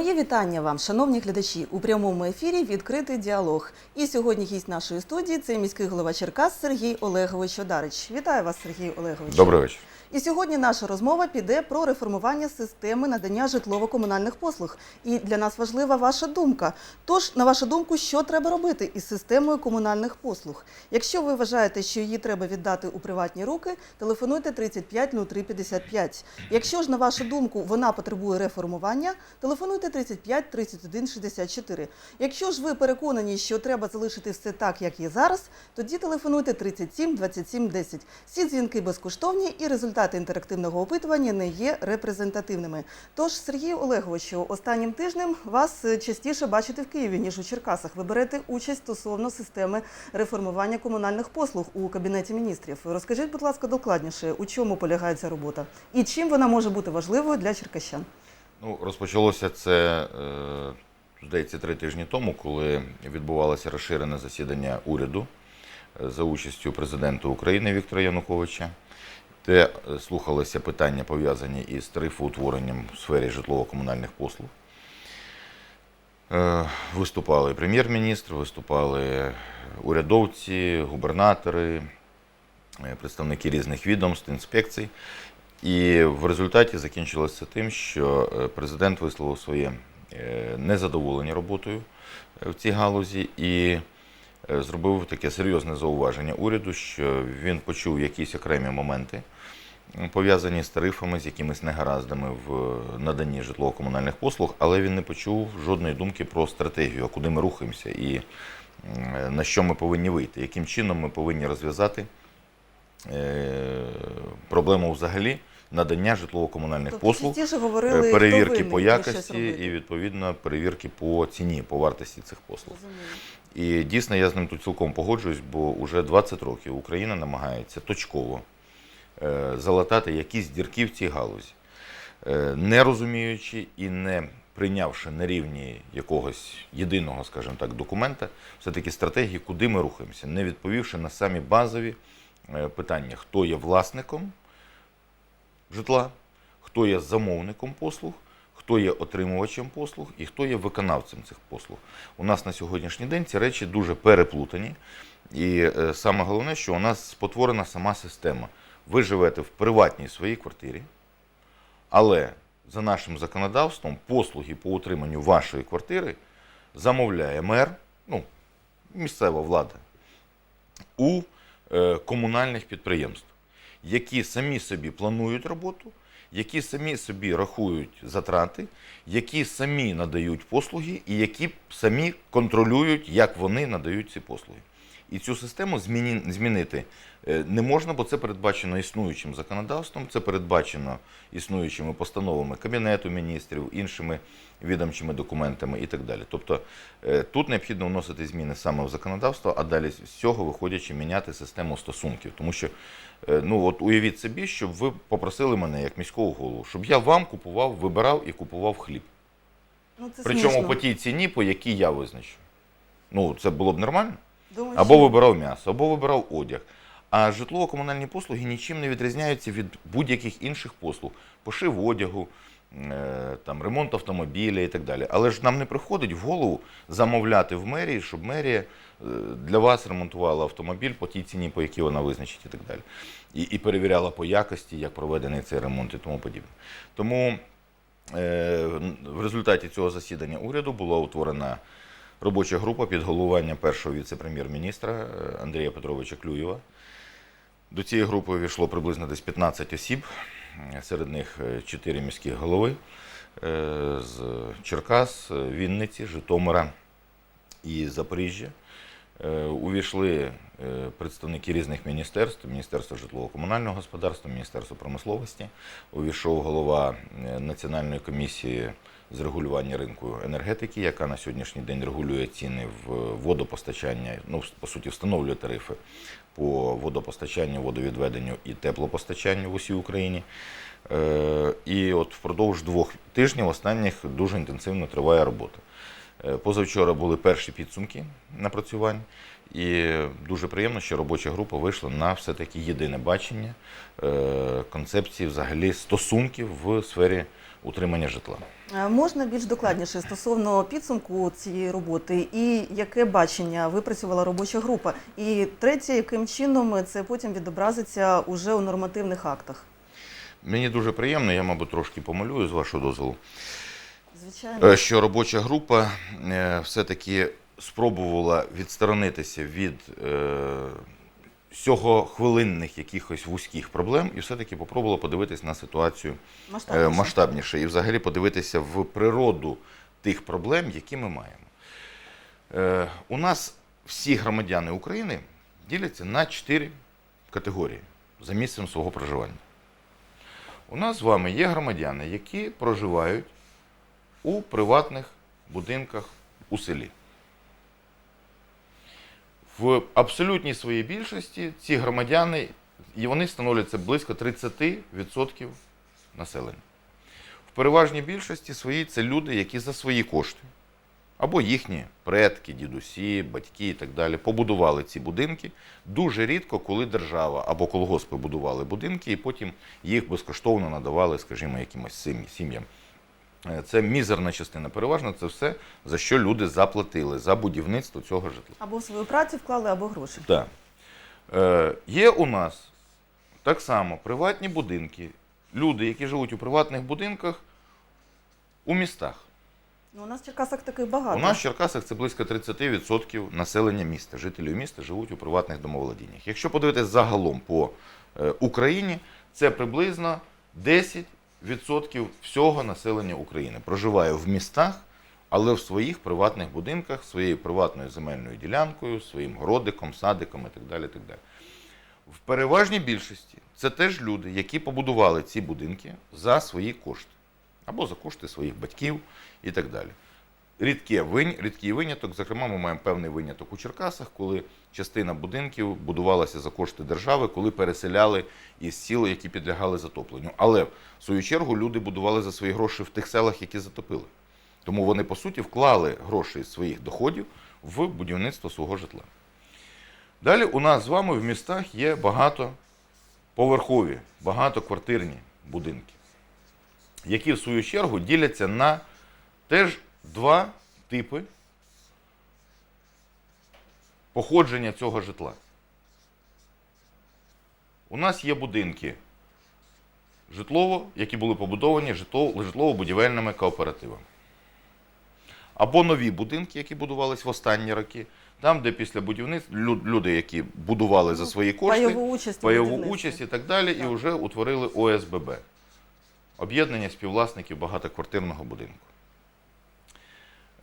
Моє вітання вам, шановні глядачі, у прямому ефірі відкритий діалог. І сьогодні гість нашої студії це міський голова Черкас Сергій Олегович Одарич. Вітаю вас, Сергій Олегович. Добрий вечір. І сьогодні наша розмова піде про реформування системи надання житлово-комунальних послуг. І для нас важлива ваша думка. Тож, на вашу думку, що треба робити із системою комунальних послуг? Якщо ви вважаєте, що її треба віддати у приватні руки, телефонуйте 35 03 55. Якщо ж на вашу думку вона потребує реформування, телефонуйте 35 31 64. Якщо ж ви переконані, що треба залишити все так, як є зараз, тоді телефонуйте 37 27 10. Всі дзвінки безкоштовні і результати інтерактивного опитування не є репрезентативними. Тож, Сергій Олеговичу, останнім тижнем вас е, частіше бачити в Києві, ніж у Черкасах. Ви берете участь стосовно системи реформування комунальних послуг у кабінеті міністрів. Розкажіть, будь ласка, докладніше, у чому полягає ця робота і чим вона може бути важливою для черкащан? Ну, розпочалося це, е, здається, три тижні тому, коли відбувалося розширене засідання уряду е, за участю президента України Віктора Януковича, де е, слухалися питання, пов'язані із тарифоутворенням в сфері житлово-комунальних послуг. Виступали прем'єр-міністр, виступали урядовці, губернатори, представники різних відомств, інспекцій. І в результаті закінчилося тим, що е, президент висловив своє е, незадоволення роботою е, в цій галузі і зробив таке серйозне зауваження уряду, що він почув якісь окремі моменти, пов'язані з тарифами, з якимись негараздами в наданні житлово-комунальних послуг, але він не почув жодної думки про стратегію, куди ми рухаємося і на що ми повинні вийти, яким чином ми повинні розв'язати проблему взагалі надання житлово-комунальних Тобто послуг, е, говорили, перевірки винний, по якості і відповідно перевірки по ціні, по вартості цих послуг. Розумію. І дійсно я з ним тут цілком погоджуюсь, бо вже 20 років Україна намагається точково е, залатати якісь дірки в цій галузі, Е, не розуміючи і не прийнявши на рівні якогось єдиного, скажімо так, документа, все-таки стратегії, куди ми рухаємося, не відповівши на самі базові питання, хто є власником житла, хто є замовником послуг, хто є отримувачем послуг і хто є виконавцем цих послуг. У нас на сьогоднішній день ці речі дуже переплутані. І е, саме головне, що у нас спотворена сама система. Ви живете в приватній своїй квартирі, але за нашим законодавством послуги по утриманню вашої квартири замовляє мер, ну, місцева влада, у е, комунальних підприємств, які самі собі планують роботу, які самі собі рахують затрати, які самі надають послуги і які самі контролюють, як вони надають ці послуги. І цю систему змінити е, не можна, бо це передбачено існуючим законодавством, це передбачено існуючими постановами Кабінету міністрів, іншими відомчими документами і так далі. Тобто е, тут необхідно вносити зміни саме в законодавство, а далі з цього виходячи міняти систему стосунків. Тому що, е, ну от уявіть собі, щоб ви попросили мене як міського голову, щоб я вам купував, вибирав і купував хліб. Ну, це Причому смішно. по тій ціні, по якій я визначу. Ну, це було б нормально. Думаю, Або що- вибирав м'ясо, або вибирав одяг. А житлово-комунальні послуги нічим не відрізняються від будь-яких інших послуг. Пошив одягу, е, там, ремонт автомобіля і так далі. Але ж нам не приходить в голову замовляти в мерії, щоб мерія е, для вас ремонтувала автомобіль по тій ціні, по якій вона визначить і так далі. І, і перевіряла по якості, як проведений цей ремонт і тому подібне. Тому е, в результаті цього засідання уряду була утворена робоча група під головуванням першого віце-прем'єр-міністра е, Андрія Петровича Клюєва. До цієї групи увійшло приблизно десь 15 осіб, е, серед них 4 міських голови е, з Черкас, е, Вінниці, Житомира і Запоріжжя. Е, Увійшли е, представники різних міністерств: Міністерство житлово-комунального господарства, Міністерство промисловості. Увійшов голова е, Національної комісії з регулювання ринку енергетики, яка на сьогоднішній день регулює ціни в водопостачання, ну по суті, встановлює тарифи по водопостачанню, водовідведенню і теплопостачанню в усій Україні. Е, І от впродовж двох тижнів останніх дуже інтенсивно триває робота. Е, Позавчора були перші підсумки напрацювань, і дуже приємно, що робоча група вийшла на все-таки єдине бачення е, концепції взагалі стосунків в сфері утримання житла. Е, Можна більш докладніше стосовно підсумку цієї роботи і яке бачення випрацювала робоча група? І третє, яким чином це потім відобразиться уже у нормативних актах? Мені дуже приємно, я, мабуть, трошки помалюю з вашого дозволу. Звичайно, Е, що робоча група е, все-таки спробувала відсторонитися від сьогохвилинних якихось вузьких проблем і все-таки попробувала подивитись на ситуацію е, масштабніше. масштабніше і взагалі подивитися в природу тих проблем, які ми маємо. Е, У нас всі громадяни України діляться на чотири категорії за місцем свого проживання. У нас з вами є громадяни, які проживають у приватних будинках у селі. В абсолютній своїй більшості ці громадяни, і вони становляться близько 30% населення. В переважній більшості своїй це люди, які за свої кошти, або їхні предки, дідусі, батьки і так далі, побудували ці будинки. Дуже рідко, коли держава або колгоспи будували будинки, і потім їх безкоштовно надавали, скажімо, якимось сім'ям. Е, Це мізерна частина. Переважно це все, за що люди заплатили за будівництво цього житла. Або в свою працю вклали, або гроші. Так. Е, є у нас так само приватні будинки, люди, які живуть у приватних будинках у містах. Ну, у нас в Черкасах таких багато. У нас в Черкасах це близько 30% населення міста. Жителів міста живуть у приватних домоволодіннях. Якщо подивитися загалом по е, Україні, це приблизно 10% всього населення України проживає в містах, але в своїх приватних будинках, своєю приватною земельною ділянкою, своїм городиком, садиком і так далі. Так далі. В переважній більшості це теж люди, які побудували ці будинки за свої кошти або за кошти своїх батьків і так далі. Рідке винь, рідкий виняток, зокрема, ми маємо певний виняток у Черкасах, коли частина будинків будувалася за кошти держави, коли переселяли із сіл, які підлягали затопленню. Але в свою чергу люди будували за свої гроші в тих селах, які затопили. Тому вони, по суті, вклали гроші з своїх доходів в будівництво свого житла. Далі у нас з вами в містах є багатоповерхові, багатоквартирні будинки, які в свою чергу діляться на теж два типи походження цього житла. У нас є будинки житлово, які були побудовані житлово- житлово-будівельними кооперативами. Або нові будинки, які будувались в останні роки, там, де після будівництва люди, які будували за свої кошти, Пайову участь пайову участь і так далі, і вже утворили ОСББ об'єднання співвласників багатоквартирного будинку.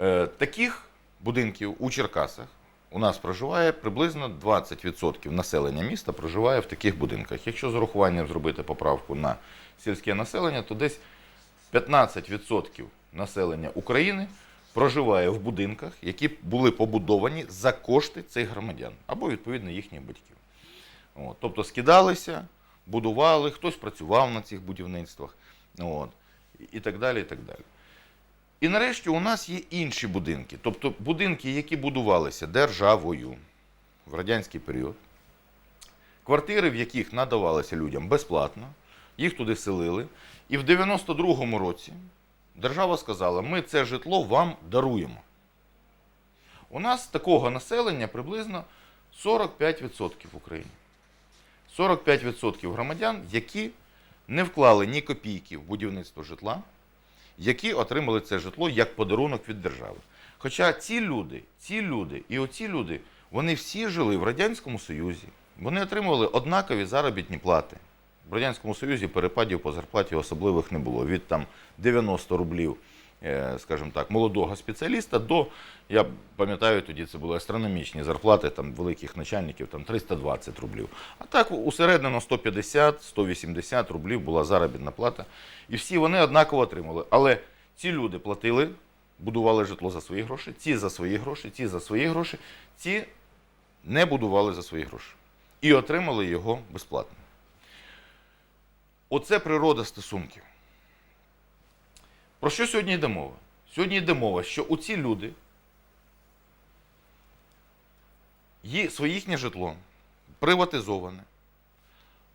Е, таких будинків у Черкасах у нас проживає приблизно 20% населення міста проживає в таких будинках. Якщо з урахуванням зробити поправку на сільське населення, то десь 15% населення України проживає в будинках, які були побудовані за кошти цих громадян або відповідно їхніх батьків. От, тобто скидалися, будували, хтось працював на цих будівництвах, от, і так далі. І так далі. І нарешті у нас є інші будинки, тобто будинки, які будувалися державою в радянський період, квартири, в яких надавалися людям безплатно, їх туди селили. І в 92-му році держава сказала, ми це житло вам даруємо. У нас такого населення приблизно 45% в Україні. 45% громадян, які не вклали ні копійки в будівництво житла, які отримали це житло як подарунок від держави. Хоча ці люди, ці люди і оці люди, вони всі жили в Радянському Союзі, вони отримували однакові заробітні плати. В Радянському Союзі перепадів по зарплаті особливих не було. Від там 90 рублів, скажімо так, молодого спеціаліста до, я пам'ятаю, тоді це були астрономічні зарплати там, великих начальників, там 320 рублів. А так усереднено 150-180 рублів була заробітна плата. І всі вони однаково отримали. Але ці люди платили, будували житло за свої гроші, ці за свої гроші, ці за свої гроші, ці не будували за свої гроші. І отримали його безплатно. Оце природа стосунків. Про що сьогодні йде мова? Сьогодні йде мова, що оці люди, є, своє їхнє житло приватизоване,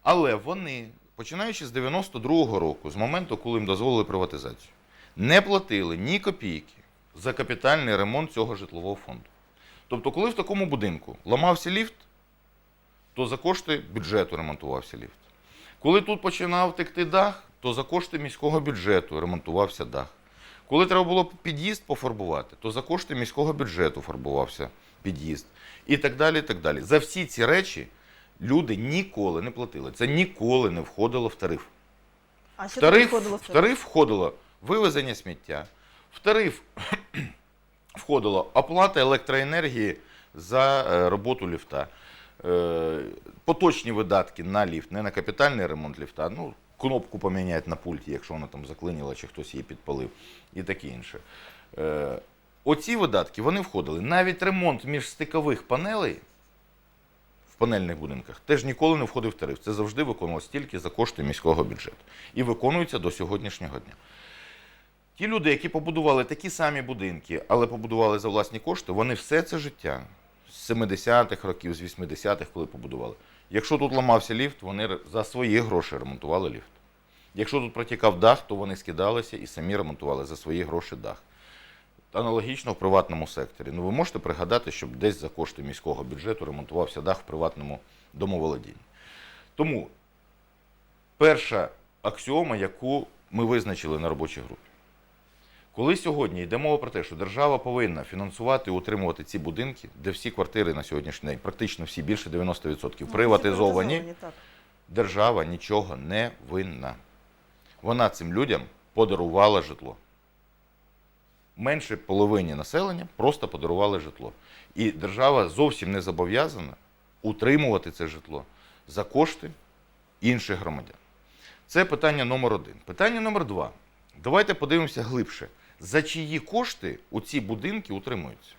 але вони починаючи з 92-го року, з моменту, коли їм дозволили приватизацію, не платили ні копійки за капітальний ремонт цього житлового фонду. Тобто, коли в такому будинку ламався ліфт, то за кошти бюджету ремонтувався ліфт. Коли тут починав текти дах, то за кошти міського бюджету ремонтувався дах. Коли треба було під'їзд пофарбувати, то за кошти міського бюджету фарбувався під'їзд. І так далі. і так далі. За всі ці речі люди ніколи не платили. Це ніколи не входило в тариф. А що В тариф, входило в в тариф? входило вивезення сміття, в тариф входила оплата електроенергії за е, роботу ліфта, е, поточні видатки на ліфт, не на капітальний ремонт ліфта, ну, кнопку поміняти на пульті, якщо вона там заклиніла чи хтось її підпалив, і таке інше. Е, Оці видатки вони входили. Навіть ремонт міжстикових панелей в панельних будинках теж ніколи не входив в тариф. Це завжди виконувалось тільки за кошти міського бюджету. І виконується до сьогоднішнього дня. Ті люди, які побудували такі самі будинки, але побудували за власні кошти, вони все це життя з 70-х років, з 80-х, коли побудували. Якщо тут ламався ліфт, вони за свої гроші ремонтували ліфт. Якщо тут протікав дах, то вони скидалися і самі ремонтували за свої гроші дах. Аналогічно в приватному секторі. Ну, ви можете пригадати, щоб десь за кошти міського бюджету ремонтувався дах в приватному домоволодінні. Тому перша аксіома, яку ми визначили на робочій групі. Коли сьогодні йде мова про те, що держава повинна фінансувати і утримувати ці будинки, де всі квартири на сьогоднішній день, практично всі більше 90% Ну, приватизовані, держава нічого не винна. Вона цим людям подарувала житло. Менше половині населення просто подарували житло. І держава зовсім не зобов'язана утримувати це житло за кошти інших громадян. Це питання номер один. Питання номер два. Давайте подивимося глибше. За чиї кошти у ці будинки утримуються?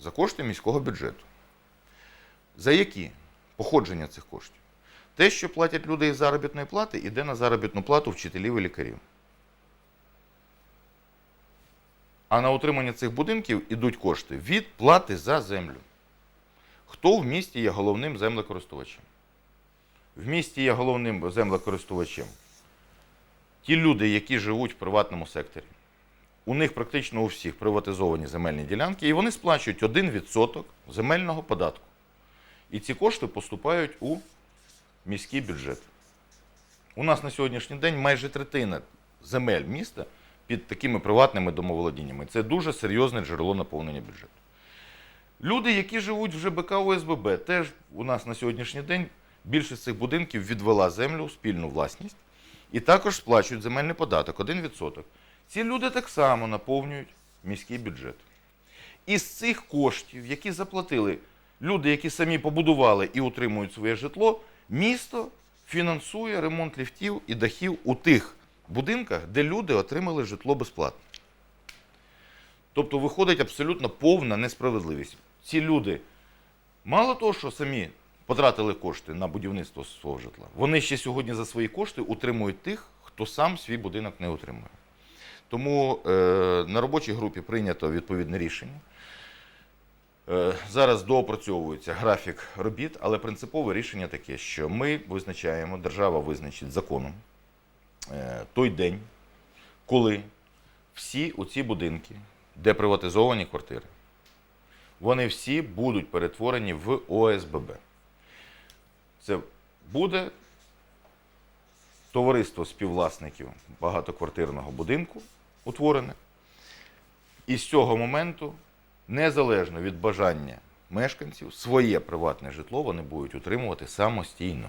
За кошти міського бюджету. За які? Походження цих коштів. Те, що платять люди із заробітної плати, іде на заробітну плату вчителів і лікарів. А на утримання цих будинків ідуть кошти від плати за землю. Хто в місті є головним землекористувачем? В місті є головним землекористувачем ті люди, які живуть в приватному секторі. У них практично у всіх приватизовані земельні ділянки, і вони сплачують 1% земельного податку. І ці кошти поступають у міський бюджет. У нас на сьогоднішній день майже третина земель міста під такими приватними домоволодіннями. Це дуже серйозне джерело наповнення бюджету. Люди, які живуть в ЖБК ОСББ, теж у нас на сьогоднішній день більшість цих будинків відвела землю спільну власність і також сплачують земельний податок 1%. Ці люди так само наповнюють міський бюджет. Із цих коштів, які заплатили люди, які самі побудували і утримують своє житло, місто фінансує ремонт ліфтів і дахів у тих будинках, де люди отримали житло безплатно. Тобто виходить абсолютно повна несправедливість. Ці люди, мало того, що самі потратили кошти на будівництво свого житла, вони ще сьогодні за свої кошти утримують тих, хто сам свій будинок не утримує. Тому е, на робочій групі прийнято відповідне рішення. Е, Зараз доопрацьовується графік робіт, але принципове рішення таке, що ми визначаємо, держава визначить законом е, той день, коли всі оці будинки, де приватизовані квартири, вони всі будуть перетворені в ОСББ. Це буде товариство співвласників багатоквартирного будинку утворене. І з цього моменту, незалежно від бажання мешканців, своє приватне житло вони будуть утримувати самостійно.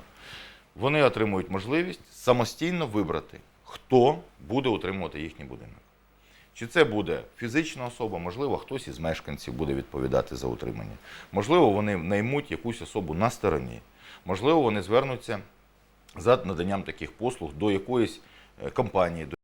Вони отримують можливість самостійно вибрати, хто буде утримувати їхній будинок. Чи це буде фізична особа, можливо, хтось із мешканців буде відповідати за утримання. Можливо, вони наймуть якусь особу на стороні. Можливо, вони звернуться за наданням таких послуг до якоїсь е, компанії, до